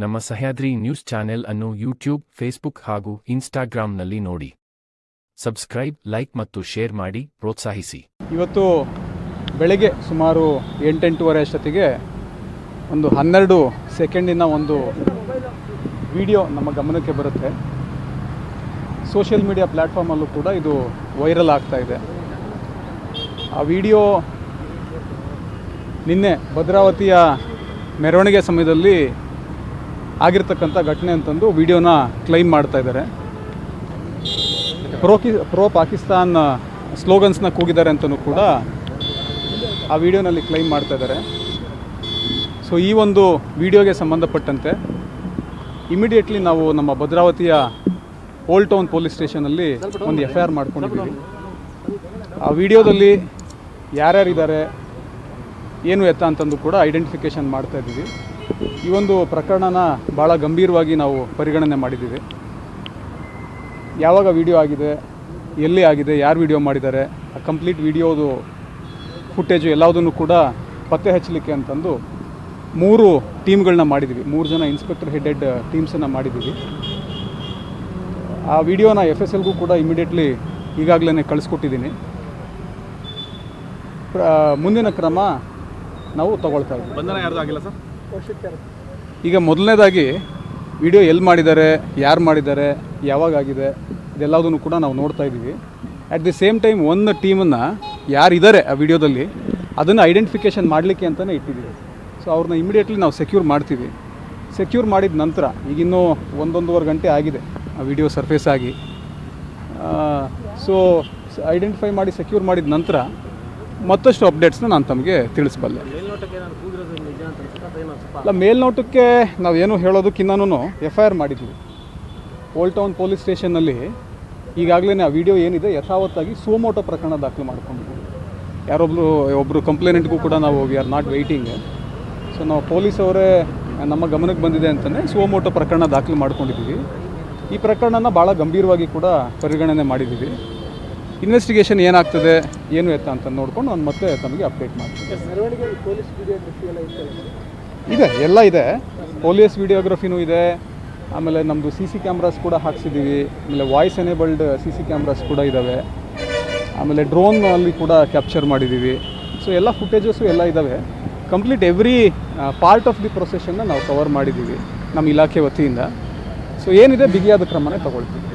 ನಮ್ಮ Sahyadri news channel ಅನ್ನು YouTube, Facebook ಹಾಗೂ ಇನ್ಸ್ಟಾಗ್ರಾಂನಲ್ಲಿ ನೋಡಿ. ಸಬ್ಸ್ಕ್ರೈಬ್, ಲೈಕ್ ಮತ್ತು ಶೇರ್ ಮಾಡಿ, ಪ್ರೋತ್ಸಾಹಿಸಿ. ಇವತ್ತು ಬೆಳಗ್ಗೆ ಸುಮಾರು ಎಂಟೆಂಟೂವರೆ ಅಷ್ಟೊತ್ತಿಗೆ ಒಂದು ಹನ್ನೆರಡು ಸೆಕೆಂಡಿನ ಒಂದು ವಿಡಿಯೋ ನಮ್ಮ ಗಮನಕ್ಕೆ ಬರುತ್ತೆ. ಸೋಷಿಯಲ್ ಮೀಡಿಯಾ ಪ್ಲ್ಯಾಟ್ಫಾರ್ಮಲ್ಲೂ ಕೂಡ ಇದು ವೈರಲ್ ಆಗ್ತಾ ಇದೆ. ಆ ವಿಡಿಯೋ ನಿನ್ನೆ ಭದ್ರಾವತಿಯ ಮೆರವಣಿಗೆ ಸಮಯದಲ್ಲಿ ಆಗಿರ್ತಕ್ಕಂಥ ಘಟನೆ ಅಂತಂದು ವಿಡಿಯೋನ ಕ್ಲೈಮ್ ಮಾಡ್ತಾ ಇದ್ದಾರೆ. ಪ್ರೋ ಕಿ, ಪ್ರೋ ಪಾಕಿಸ್ತಾನ್ ಸ್ಲೋಗನ್ಸ್ನ ಕೂಗಿದ್ದಾರೆ ಅಂತಲೂ ಕೂಡ ಆ ವಿಡಿಯೋನಲ್ಲಿ ಕ್ಲೈಮ್ ಮಾಡ್ತಾ ಇದ್ದಾರೆ. ಸೊ, ಈ ಒಂದು ವಿಡಿಯೋಗೆ ಸಂಬಂಧಪಟ್ಟಂತೆ ಇಮಿಡಿಯೇಟ್ಲಿ ನಾವು ನಮ್ಮ ಭದ್ರಾವತಿಯ ಓಲ್ಡ್ ಟೌನ್ ಪೊಲೀಸ್ ಸ್ಟೇಷನಲ್ಲಿ ಒಂದು ಎಫ್ ಐ ಆರ್ ಮಾಡ್ಕೊಂಡಿದ್ದೀವಿ. ಆ ವಿಡಿಯೋದಲ್ಲಿ ಯಾರ್ಯಾರಿದ್ದಾರೆ, ಏನು ಎತ್ತ ಅಂತಂದು ಕೂಡ ಐಡೆಂಟಿಫಿಕೇಷನ್ ಮಾಡ್ತಾ ಇದ್ದೀವಿ. ಈ ಒಂದು ಪ್ರಕರಣನ ಭಾಳ ಗಂಭೀರವಾಗಿ ನಾವು ಪರಿಗಣನೆ ಮಾಡಿದ್ದೀವಿ. ಯಾವಾಗ ವಿಡಿಯೋ ಆಗಿದೆ, ಎಲ್ಲಿ ಆಗಿದೆ, ಯಾರು ವಿಡಿಯೋ ಮಾಡಿದ್ದಾರೆ, ಆ ಕಂಪ್ಲೀಟ್ ವಿಡಿಯೋದು ಫುಟೇಜು ಎಲ್ಲದನ್ನು ಕೂಡ ಪತ್ತೆ ಹಚ್ಚಲಿಕ್ಕೆ ಅಂತಂದು ಮೂರು ಟೀಮ್ಗಳನ್ನ ಮಾಡಿದ್ದೀವಿ. ಮೂರು ಜನ ಇನ್ಸ್ಪೆಕ್ಟರ್ ಹೆಡೆಡ್ ಟೀಮ್ಸನ್ನು ಮಾಡಿದ್ದೀವಿ. ಆ ವಿಡಿಯೋನ ಎಫ್ ಎಸ್ ಎಲ್ಗೂ ಕೂಡ ಇಮಿಡಿಯೇಟ್ಲಿ ಈಗಾಗಲೇ ಕಳಿಸ್ಕೊಟ್ಟಿದ್ದೀನಿ. ಮುಂದಿನ ಕ್ರಮ ನಾವು ತಗೊಳ್ತಾ ಇದ್ದೀವಿ. ಬಂಧನ ಯಾರ್ದು ಆಗಿಲ್ಲ ಸರ್? ಈಗ ಮೊದಲನೇದಾಗಿ ವಿಡಿಯೋ ಎಲ್ಲಿ ಮಾಡಿದ್ದಾರೆ, ಯಾರು ಮಾಡಿದ್ದಾರೆ ಯಾವಾಗ ಆಗಿದೆ ಇದೆಲ್ಲದನ್ನು ಕೂಡ ನಾವು ನೋಡ್ತಾ ಇದ್ದೀವಿ. ಅಟ್ ದಿ ಸೇಮ್ ಟೈಮ್ ಒಂದು ಟೀಮನ್ನು ಯಾರಿದ್ದಾರೆ ಆ ವಿಡಿಯೋದಲ್ಲಿ, ಅದನ್ನು ಐಡೆಂಟಿಫಿಕೇಷನ್ ಮಾಡಲಿಕ್ಕೆ ಅಂತಲೇ ಇಟ್ಟಿದ್ದೀವಿ. ಸೊ ಅವ್ರನ್ನ ಇಮಿಡಿಯೇಟ್ಲಿ ನಾವು ಸೆಕ್ಯೂರ್ ಮಾಡ್ತೀವಿ. ಸೆಕ್ಯೂರ್ ಮಾಡಿದ ನಂತರ ಈಗಿನ್ನೂ ಒಂದೊಂದೂವರೆ ಗಂಟೆ ಆಗಿದೆ ಆ ವಿಡಿಯೋ ಸರ್ಫೇಸ್ ಆಗಿ. ಸೊ ಐಡೆಂಟಿಫೈ ಮಾಡಿ ಸೆಕ್ಯೂರ್ ಮಾಡಿದ ನಂತರ ಮತ್ತಷ್ಟು ಅಪ್ಡೇಟ್ಸ್ನ ನಾನು ತಮಗೆ ತಿಳಿಸ್ಬಲ್ಲೆ. ಅಲ್ಲ ಮೇಲ್ನೋಟಕ್ಕೆ ನಾವೇನು ಹೇಳೋದಕ್ಕಿನ್ನೂ ಎಫ್ ಐ ಆರ್ ಮಾಡಿದ್ವಿ ಓಲ್ಡ್ ಟೌನ್ ಪೊಲೀಸ್ ಸ್ಟೇಷನ್ನಲ್ಲಿ ಈಗಾಗಲೇ ಆ ವಿಡಿಯೋ ಏನಿದೆ, ಯಥಾವತ್ತಾಗಿ ಸೋಮೋಟೋ ಪ್ರಕರಣ ದಾಖಲು ಮಾಡ್ಕೊಂಡಿದ್ದೀವಿ. ಯಾರೊಬ್ಬರು ಒಬ್ಬರು ಕಂಪ್ಲೇಂಟ್ಗೂ ಕೂಡ ನಾವು we are not waiting so ನಾವು ಪೊಲೀಸ್ ಅವರೇ ನಮ್ಮ ಗಮನಕ್ಕೆ ಬಂದಿದೆ ಅಂತಲೇ ಸೋಮೋಟೋ ಪ್ರಕರಣ ದಾಖಲು ಮಾಡ್ಕೊಂಡಿದ್ದೀವಿ. ಈ ಪ್ರಕರಣನ ಭಾಳ ಗಂಭೀರವಾಗಿ ಕೂಡ ಪರಿಗಣನೆ ಮಾಡಿದ್ದೀವಿ. ಇನ್ವೆಸ್ಟಿಗೇಷನ್ ಏನಾಗ್ತದೆ ಏನು ಎತ್ತ ಅಂತ ನೋಡ್ಕೊಂಡು ನಾನು ಮತ್ತೆ ತಮಗೆ ಅಪ್ಡೇಟ್ ಮಾಡ್ತೀನಿ. ಇದೆ ಎಲ್ಲ ಇದೆ. ಪೊಲೀಸ್ ವಿಡಿಯೋಗ್ರಫಿನೂ ಇದೆ. ಆಮೇಲೆ ನಮ್ಮದು ಸಿ ಸಿ ಕ್ಯಾಮ್ರಾಸ್ ಕೂಡ ಹಾಕ್ಸಿದ್ದೀವಿ. ಆಮೇಲೆ voice enabled C C cameras ಕೂಡ ಇದ್ದಾವೆ. ಆಮೇಲೆ ಡ್ರೋನ್ ಅಲ್ಲಿ ಕೂಡ ಕ್ಯಾಪ್ಚರ್ ಮಾಡಿದ್ದೀವಿ. ಸೊ ಎಲ್ಲ ಫುಟೇಜಸ್ಸು ಎಲ್ಲ ಇದ್ದಾವೆ. Complete every part of the ಪ್ರೊಸೆಷನ್ನ ನಾವು ಕವರ್ ಮಾಡಿದ್ದೀವಿ ನಮ್ಮ ಇಲಾಖೆ ವತಿಯಿಂದ. ಸೊ ಏನಿದೆ ಬಿಗಿಯಾದ ಕ್ರಮನೇ ತಗೊಳ್ತೀವಿ.